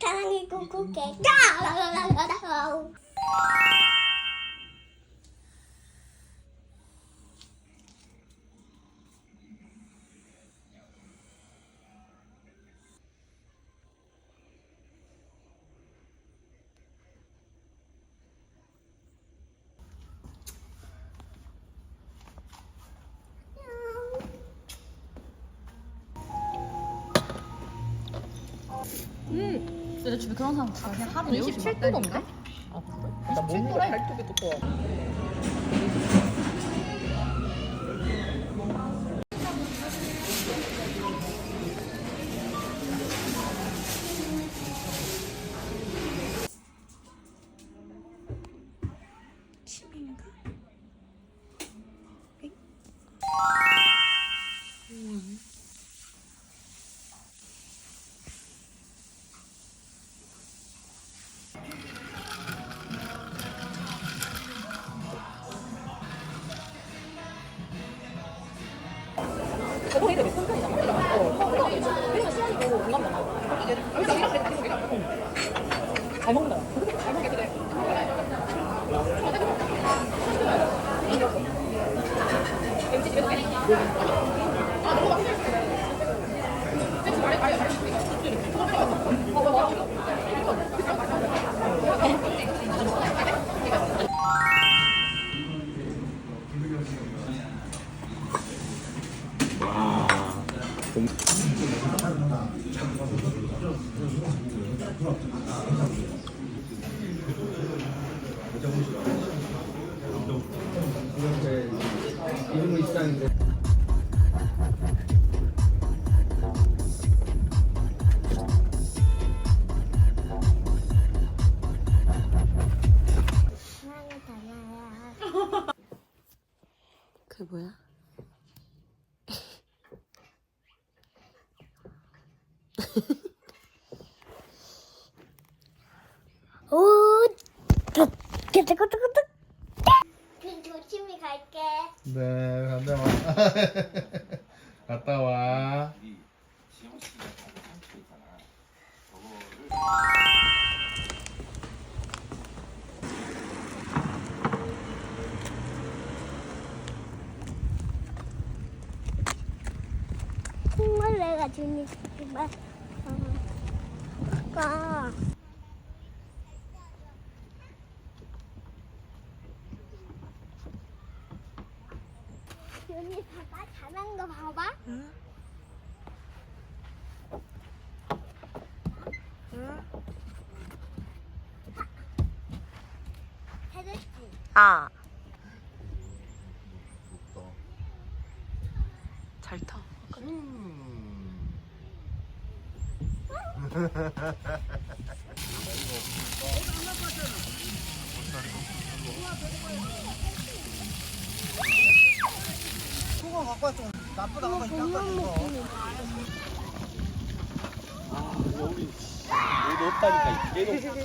사랑이 꾹꾹해. 내 집에 그런 사람 다 그냥 하루 27도던데? 나 몸으로 발톱이 두꺼워. 이름은. 그게 뭐야? 네, 갔다 윤이 봐봐 잘한 거 봐봐. 해줄게. 아. 잘 타. 소가 갖고 왔좀 나쁘다 갖고 있다 갖고 있어. 여기 없다니까 계속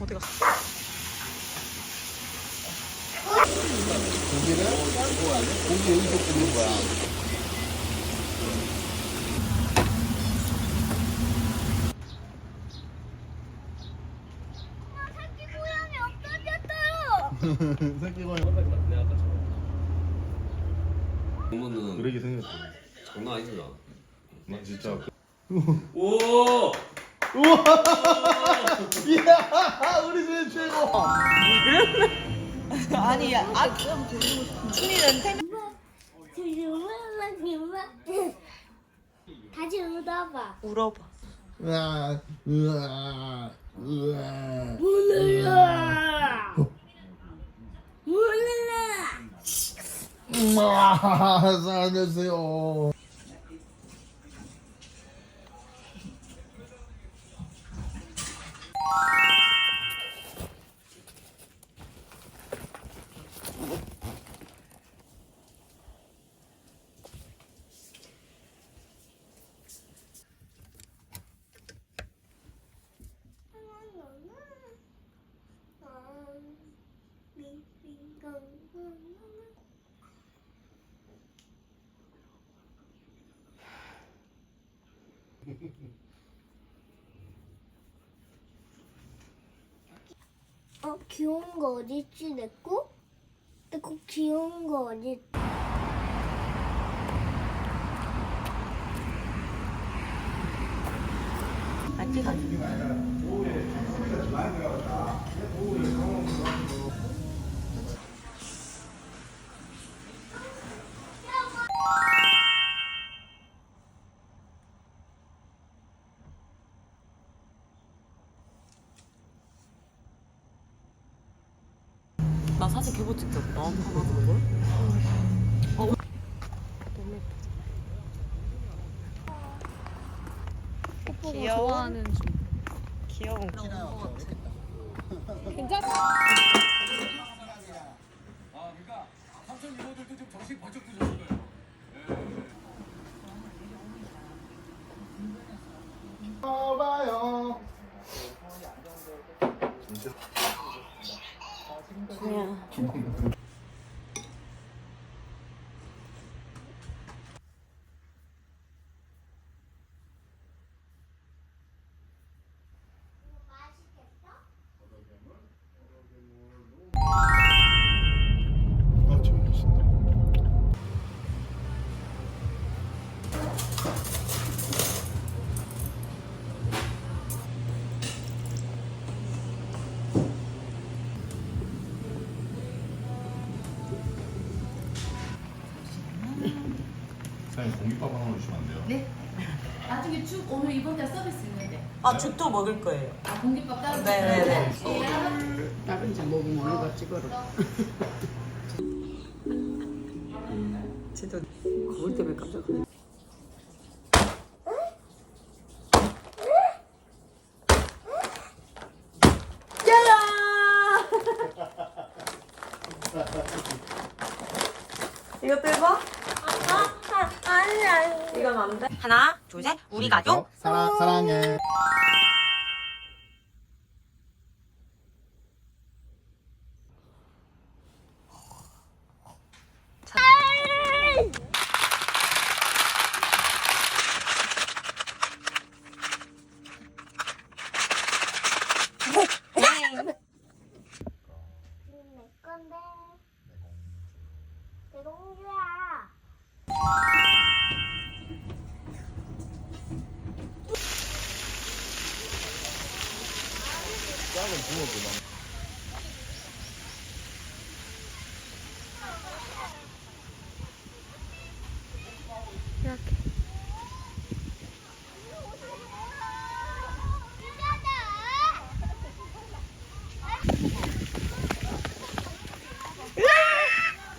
어디 갔어? 고기는? 고기 여기서 굽는 거야. 새끼 고양이 없어졌어요. 새끼 고양이. 내가 아까처럼 보면은 그러게 생겼어. 장난 아니지 나. 나 진짜. 오! 이야, 우리 집 최고. 아니, 아, 춘이는 생 다시 울어봐. 울어봐. 으아, 으아, 으아. 울어라. 울어라. 아, 살려주세요. 어 귀여운 거 어디 있지 내 거? 내 거 귀여운 거 어디? 있- 아직 아 직. 나 사진 개보 찍자. 나한테 하나 주는 걸? 어. 너무 예쁘다. 귀여워하는 중. 귀여운 거. 봐봐요. 사장님 공깃밥 하나 주시면 안 돼요? 네. 나중에 쭉 오늘 이번 달 서비스 있는데. 아, 죽도 먹을 거예요. 아, 공깃밥 따로. 네네네. 다른 집 먹으면 어디가 찍어라. 진짜 거울 때문에 깜짝 놀랐어. 이것도 해봐? 안 돼? 하나, 둘, 셋. 우리 가족. 사랑 사랑해. 내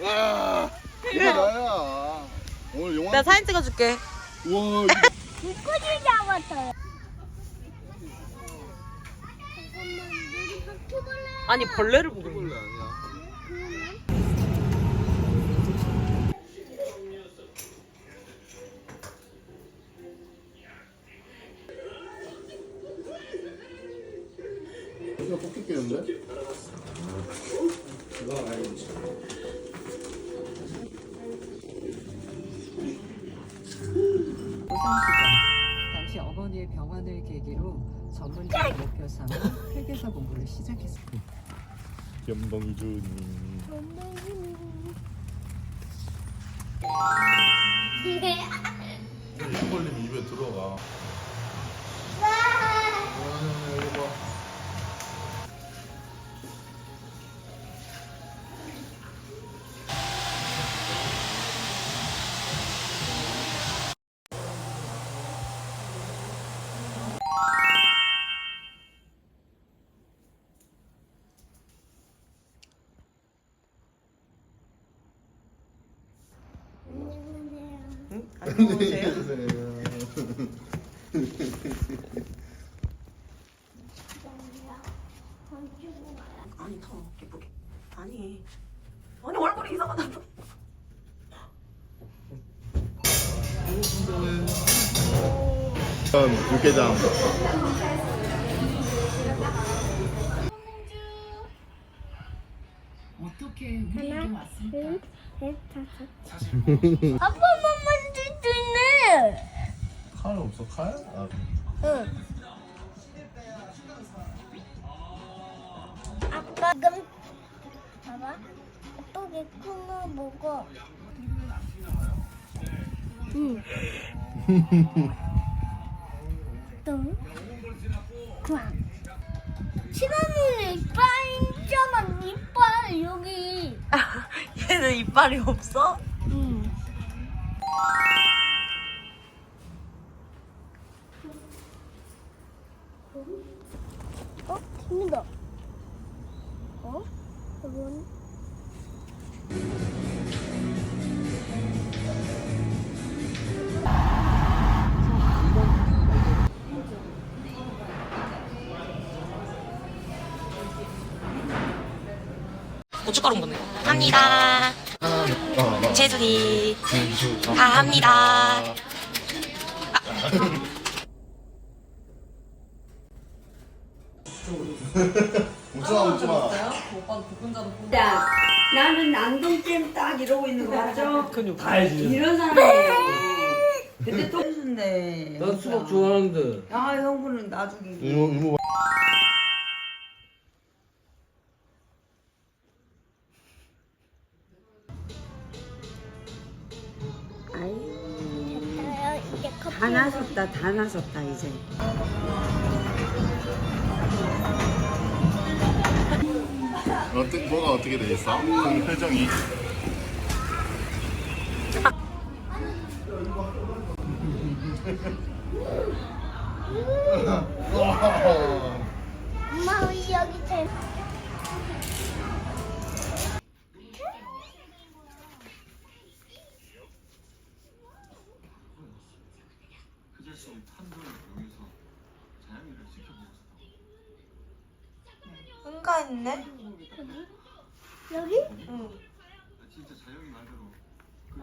와, 이게 나야. 오늘 영화. 내가 사진 찍어줄게. 우와, 물고기 잡았어요. 잠깐만, 우리 바퀴벌레. 아니, 벌레를 보고 있는 아니야. 전문직을 목표 삼아 회계사 공부를 시작했습니다. 연봉준. 이 걸리면 입에 들어가. 응? 안녕하세요. 아니, 더 예쁘게. 아니. 아니, 얼굴이 이상하다. 육개장. 어떻게 하나, 둘, 셋, 다섯. 아빠 엄마 줄수 있네. 칼 없어 칼? 아, 응. 아빠 그럼 봐봐. 아빠 개콩을 먹어. 응. 또. 그만. 시나몬에 이빨 있잖아. 이빨 여기. 얘는 이빨이 없어? 응. 어? 재밌다. 어? 이건 고춧가루 먹네. 합니다. 재준이 다 합니다. 웃지마 웃지마 오빠도 부분자도 야, 나는 난동잼 딱 이러고 있는 거 맞죠? 다 해지. 이런 사람이에요. 근데 또 해준대. 난 수박 좋아하는데. 아, 형부는 나중에. 이모 이모 다 나섰다, 다 나섰다, 이제. 어떻게 뭐가 어떻게 돼 있어? 그 표정이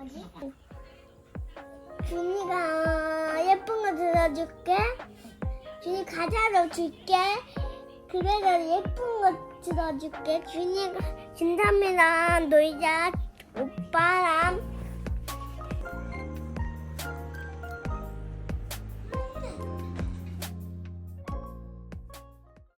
어디? 준이가 예쁜 거 들어줄게. 준이 과자로 줄게. 그래서 예쁜 거 들어줄게. 준이가 진삼이랑 놀자. 오빠랑